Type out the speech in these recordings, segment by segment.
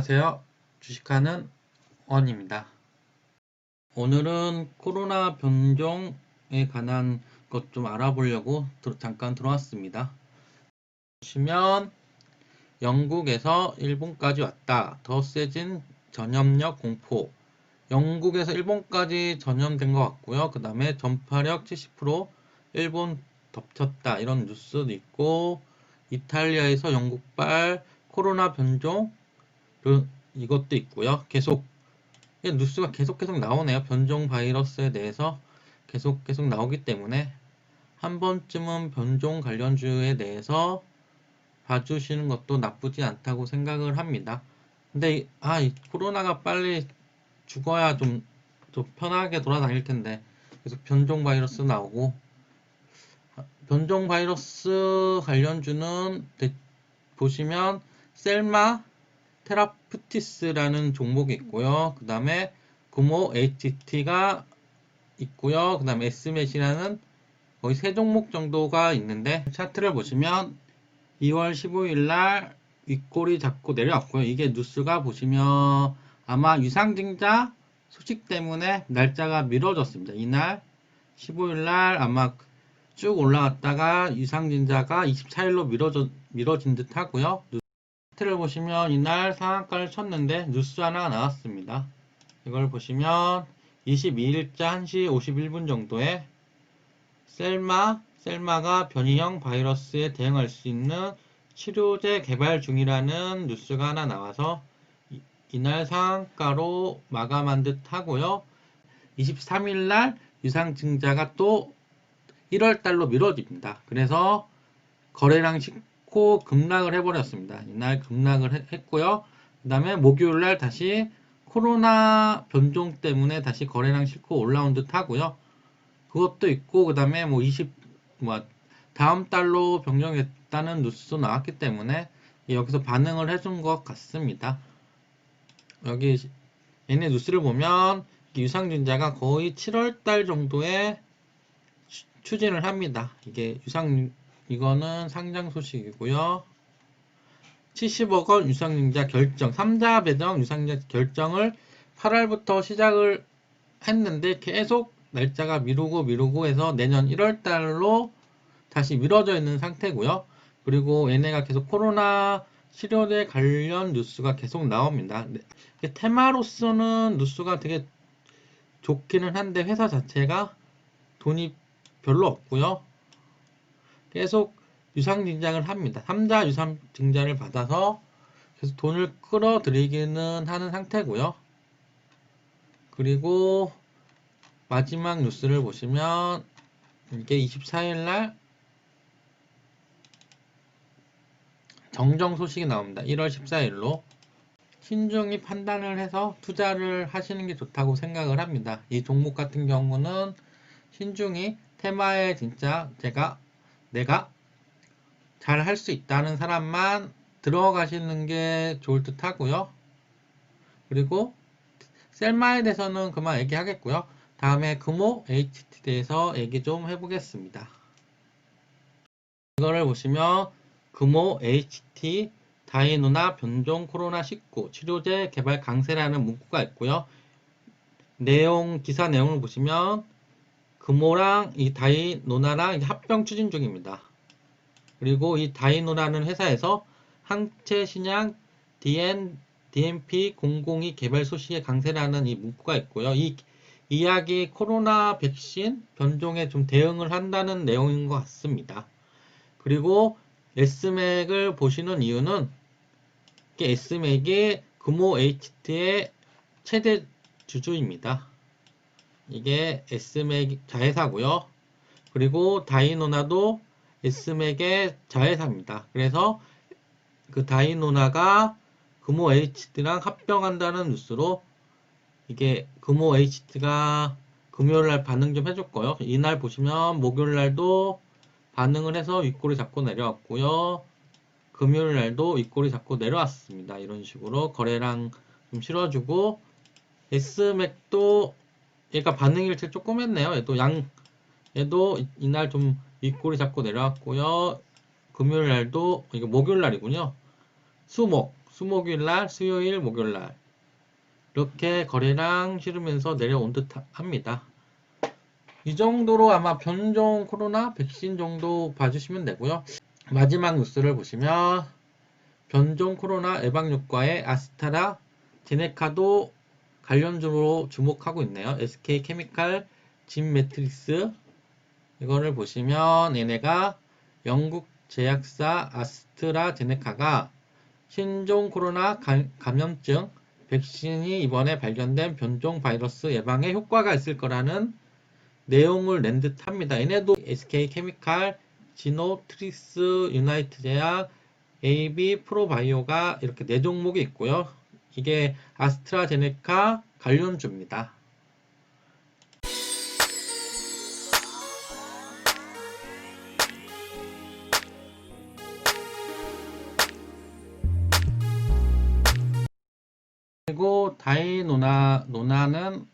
안녕하세요. 주식하는 원입니다. 오늘은 코로나 변종에 관한 것 좀 알아보려고 들- 잠깐 들어왔습니다. 보시면 영국에서 일본까지 왔다. 더 세진 전염력 공포. 영국에서 일본까지 전염된 것 같고요. 그 다음에 전파력 70% 일본 덮쳤다. 이런 뉴스도 있고 이탈리아에서 영국발 코로나 변종 그- 이것도 있고요. 계속 뉴스가 계속 계속 나오네요. 변종 바이러스에 대해서 계속 계속 나오기 때문에 한 번쯤은 변종 관련주에 대해서 봐주시는 것도 나쁘지 않다고 생각을 합니다. 근데 이- 아, 이 코로나가 빨리 죽어야 좀, 좀 편하게 돌아다닐 텐데 계속 변종 바이러스 나오고 아, 변종 바이러스 관련주는 대- 보시면 셀마 테라프티스라는 종목이 있고요. 그 다음에 금호 HT가 있고요. 그 다음에 S매시라는 거의 세 종목 정도가 있는데 차트를 보시면 2월 15일 날 윗골이 잡고 내려왔고요. 이게 뉴스가 보시면 아마 유상증자 소식 때문에 날짜가 미뤄졌습니다. 이날 15일 날 아마 쭉 올라갔다가 유상증자가 24일로 미뤄진 듯 하고요. 차트를 보시면 이날 상한가를 쳤는데 뉴스 하나가 나왔습니다. 이걸 보시면 22일자 1시 51분 정도에 셀마, 셀마가 변이형 바이러스에 대응할 수 있는 치료제 개발 중이라는 뉴스가 하나 나와서 이- 이날 상한가로 마감한 듯 하고요. 23일 날 유상증자가 또 1월 달로 미뤄집니다. 그래서 거래량 식 고 급락을 해버렸습니다. 이날 급락을 해- 했고요. 그 다음에 목요일 날 다시 코로나 변종 때문에 다시 거래량 싣고 올라온 듯 하고요. 그것도 있고 그 다음에 뭐 20, 뭐 다음 달로 변경했다는 뉴스도 나왔기 때문에 여기서 반응을 해준 것 같습니다. 여기 얘네 뉴스를 보면 유상증자가 거의 7월 달 정도에 추- 추진을 합니다. 이게 유상 이거는 상장 소식이고요. 70억 원 유상증자 결정, 3자 배당 유상증자 결정을 8월부터 시작을 했는데 계속 날짜가 미루고 미루고 해서 내년 1월 달로 다시 미뤄져 있는 상태고요. 그리고 얘네가 계속 코로나 치료제 관련 뉴스가 계속 나옵니다. 네, 테마로서는 뉴스가 되게 좋기는 한데 회사 자체가 돈이 별로 없고요. 계속 유상증자를 합니다. 3자 유상증자를 받아서 계속 돈을 끌어들이기는 하는 상태고요. 그리고 마지막 뉴스를 보시면 이게 24일 날 정정 소식이 나옵니다. 1월 14일로 신중히 판단을 해서 투자를 하시는 게 좋다고 생각을 합니다. 이 종목 같은 경우는 신중히 테마에 진짜 제가 내가 잘 할 수 있다는 사람만 들어가시는 게 좋을 듯 하고요. 그리고 셀마에 대해서는 그만 얘기하겠고요. 다음에 금호 HT 대해서 얘기 좀 해보겠습니다. 이거를 보시면 금호 HT 다이노나 변종 코로나19 치료제 개발 강세라는 문구가 있고요. 내용 기사 내용을 보시면 금호랑 이 다이노나랑 합병 추진 중입니다. 그리고 이 다이노라는 회사에서 항체 신약 DN, DMP002 개발 소식의 강세라는 이 문구가 있고요. 이 이야기 코로나 백신 변종에 좀 대응을 한다는 내용인 것 같습니다. 그리고 S맥을 보시는 이유는 S맥이 금호 HT의 최대 주주입니다. 이게 S맥 자회사고요. 그리고 다이노나도 S맥의 자회사입니다. 그래서 그 다이노나가 금호 HT랑 합병한다는 뉴스로 이게 금호 HT가 금요일 날 반응 좀 해줬고요. 이날 보시면 목요일 날도 반응을 해서 윗꼬리 잡고 내려왔고요. 금요일 날도 윗꼬리 잡고 내려왔습니다. 이런 식으로 거래량 좀 실어주고 S맥도 얘가 반응 일치 조금 했네요. 얘도 양 얘도 이- 이날 좀 윗꼬리 잡고 내려왔고요. 금요일 날도 이게 목요일 날이군요. 수목 수목요일 날, 수요일, 목요일 날 이렇게 거래량 실으면서 내려온 듯 합니다. 이 정도로 아마 변종 코로나 백신 정도 봐주시면 되고요. 마지막 뉴스를 보시면 변종 코로나 예방효과의 아스타라 제네카도 관련주로 주목하고 있네요. SK 케미칼 진 매트릭스 이거를 보시면 얘네가 영국 제약사 아스트라제네카가 신종 코로나 감- 감염증 백신이 이번에 발견된 변종 바이러스 예방에 효과가 있을 거라는 내용을 낸 듯 합니다. 얘네도 SK 케미칼, 지노트리스 유나이트 제약, AB 프로바이오가 이렇게 네 종목이 있고요. 이게 아스트라제네카 관련주입니다. 그리고 다이노나 노나는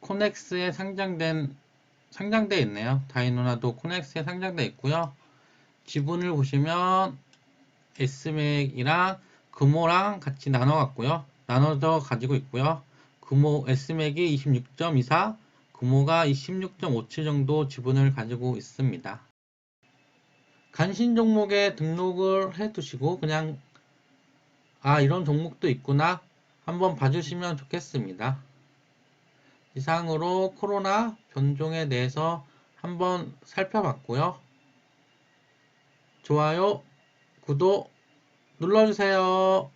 코넥스에 상장된 상장돼 있네요. 다이노나도 코넥스에 상장돼 있고요. 지분을 보시면 S맥이랑 금호랑 같이 나눠 갖고요. 나눠서 가지고 있고요. 금호 S맥이 26.24, 금호가 26.57 정도 지분을 가지고 있습니다. 간신 종목에 등록을 해 두시고 그냥 아 이런 종목도 있구나 한번 봐주시면 좋겠습니다. 이상으로 코로나 변종에 대해서 한번 살펴봤고요. 좋아요, 구독 눌러주세요.